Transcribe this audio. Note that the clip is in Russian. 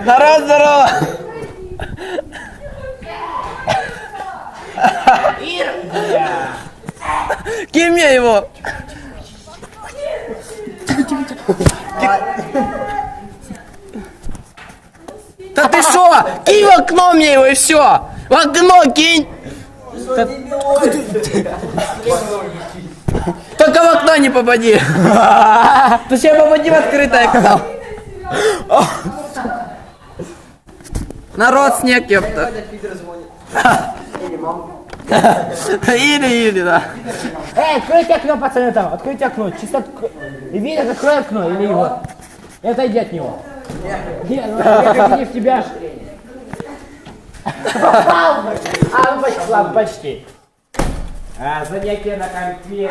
Здорово, здорово! Кинь мне его! Да ты что? Кинь в окно мне его и все! В окно кинь! Да- Только в окно не попади! Ты сейчас попади в открытое окно! Народ снег, ёпта. Или, или, да. Эй, откройте окно, пацаны, там, откройте окно, чисто Видно, открой окно или его. И отойди от него. Не, ну, я не в тебя. Попал! А, ну почти. А, занятие на конфе.